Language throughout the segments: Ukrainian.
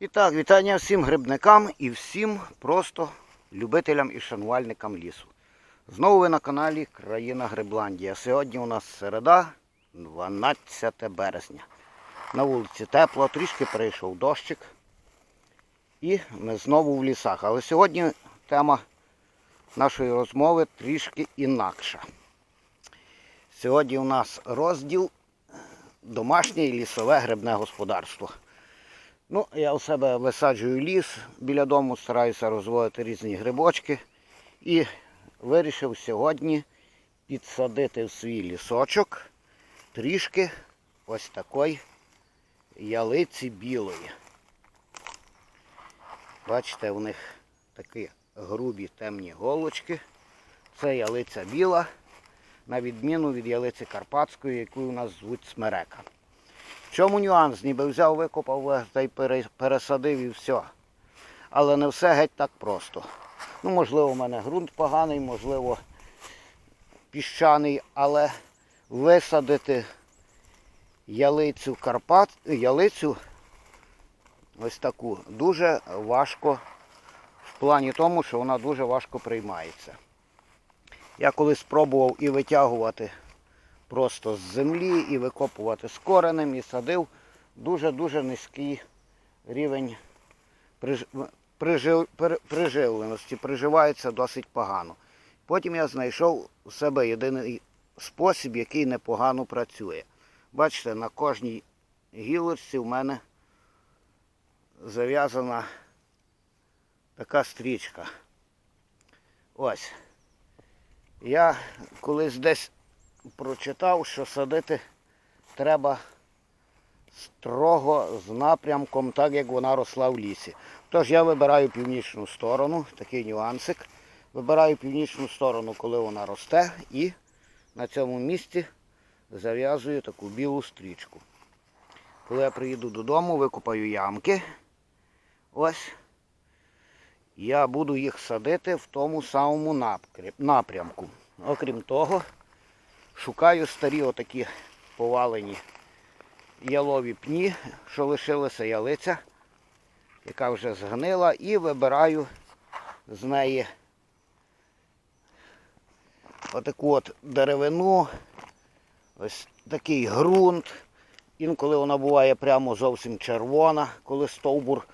І так, вітання всім грибникам і всім просто любителям і шанувальникам лісу. Знову ви на каналі Країна Грибландія. Сьогодні у нас середа, 12 березня. На вулиці тепло, трішки перейшов дощик. І ми знову в лісах. Але сьогодні тема нашої розмови трішки інакша. Сьогодні у нас розділ домашнє і лісове грибне господарство. Ну, я у себе висаджую ліс біля дому, стараюся розводити різні грибочки. І вирішив сьогодні підсадити в свій лісочок трішки ось такої ялиці білої. Бачите, у них такі грубі темні голочки. Це ялиця біла, на відміну від ялиці карпатської, яку у нас звуть смерека. В чому нюанс? Ніби взяв, викопав е, та й пересадив і все. Але не все геть так просто. Ну, можливо, у мене ґрунт поганий, можливо, піщаний, але висадити ялицю Карпат, ялицю ось таку дуже важко в плані тому, що вона дуже важко приймається. Я колись спробував і витягувати просто з землі, і викопувати з коренем, і садив дуже-дуже низький рівень приживленості, приживається досить погано. Потім я знайшов у себе єдиний спосіб, який непогано працює. Бачите, на кожній гілочці в мене зав'язана така стрічка. Ось. Я колись десь прочитав, що садити треба строго з напрямком, так як вона росла в лісі. Тож я вибираю північну сторону, такий нюансик. Вибираю північну сторону, коли вона росте, і на цьому місці зав'язую таку білу стрічку. Коли я приїду додому, викопаю ямки. Ось. Я буду їх садити в тому самому напрямку. Окрім того, шукаю старі отакі повалені ялові пні, що лишилася ялиця, яка вже згнила, і вибираю з неї отаку от деревину, ось такий ґрунт. Інколи вона буває прямо зовсім червона, коли стовбур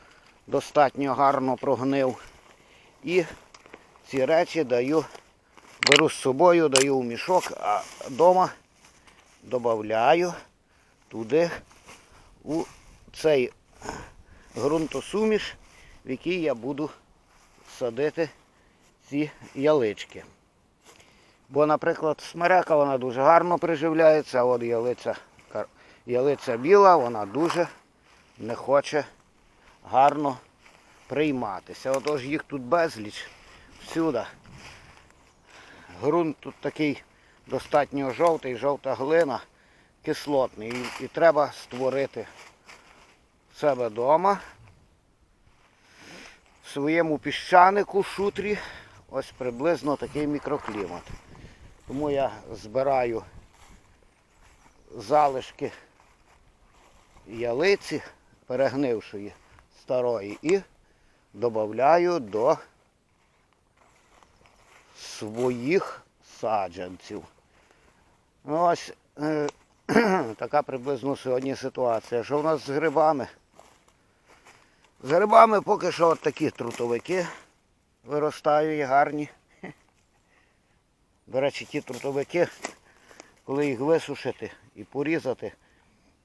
достатньо гарно прогнив. І ці речі даю, беру з собою, даю в мішок, а вдома додаю туди у цей ґрунтосуміш, в який я буду садити ці ялички. Бо, наприклад, смерека вона дуже гарно приживляється, а от ялиця, ялиця біла, вона дуже не хоче гарно прийматися. Отож їх тут безліч всюди. Грунт тут такий достатньо жовтий, жовта глина, кислотний. І, і треба створити себе вдома в своєму піщанику, шутрі, ось приблизно такий мікроклімат. Тому я збираю залишки ялиці, перегнившої старої, і додаю до своїх саджанців. Ну, Ось е, така приблизно сьогодні ситуація. Що в нас з грибами? З грибами поки що от такі трутовики виростають гарні. До речі, ті трутовики, коли їх висушити і порізати,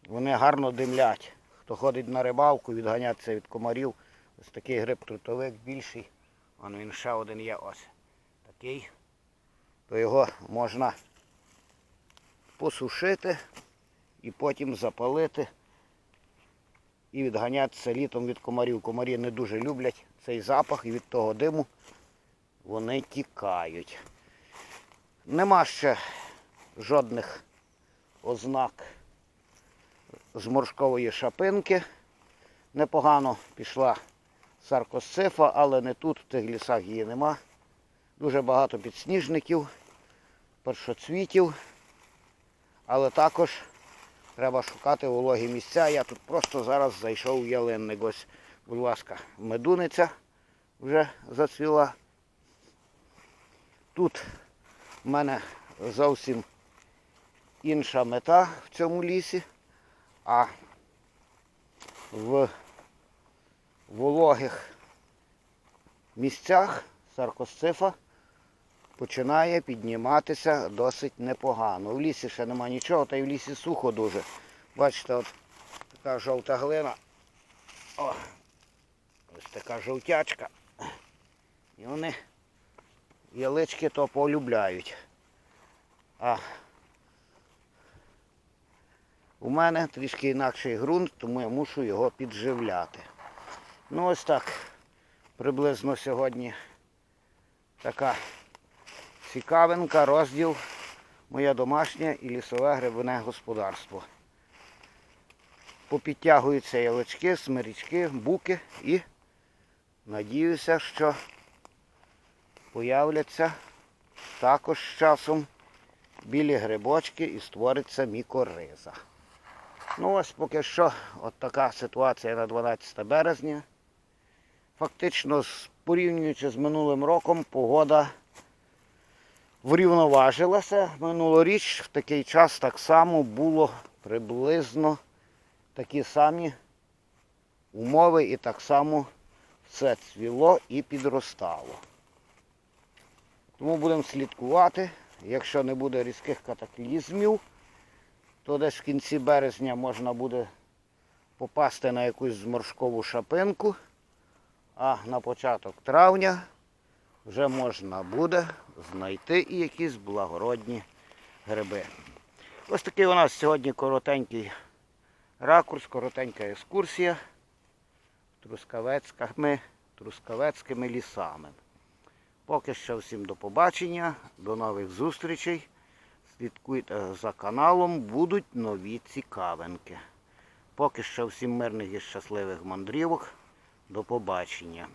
вони гарно димлять. Хто ходить на рибалку, відганятися від комарів. Ось такий гриб трутовик більший. Вон він ще один є ось такий. То його можна посушити і потім запалити і відганятися літом від комарів. Комарі не дуже люблять цей запах і від того диму вони тікають. Нема ще жодних ознак зморшкової шапинки. Непогано пішла саркосцифа, але не тут, в тих лісах її нема. Дуже багато підсніжників, першоцвітів, але також треба шукати вологі місця. Я тут просто зараз зайшов в ялинник. Ось Будь ласка, медуниця вже зацвіла. Тут в мене зовсім інша мета в цьому лісі, а в вологих місцях саркосцифа починає підніматися досить непогано. В лісі ще нема нічого, та й в лісі сухо дуже. Бачите, от така жовта глина. О, ось така жовтячка. І вони ялички то полюбляють. А у мене трішки інакший ґрунт, тому я мушу його підживляти. Ну ось так. Приблизно сьогодні така цікавинка, розділ моє домашнє і лісове грибне господарство. Попідтягуються ялички, смирічки, буки і надіюся, що появляться також з часом білі грибочки і створиться мікориза. Ну ось поки що от така ситуація на 12 березня. Фактично, порівнюючи з минулим роком, погода врівноважилася. Минулоріч в такий час так само було приблизно такі самі умови і так само все цвіло і підростало. Тому будемо слідкувати. Якщо не буде різких катаклізмів, то десь в кінці березня можна буде попасти на якусь зморшкову шапинку, а на початок травня вже можна буде знайти і якісь благородні гриби. Ось такий у нас сьогодні коротенький ракурс, коротенька екскурсія трускавецькими, трускавецькими лісами. Поки що всім до побачення, до нових зустрічей. Слідкуйте за каналом, будуть нові цікавинки. Поки що всім мирних і щасливих мандрівок. До побачення.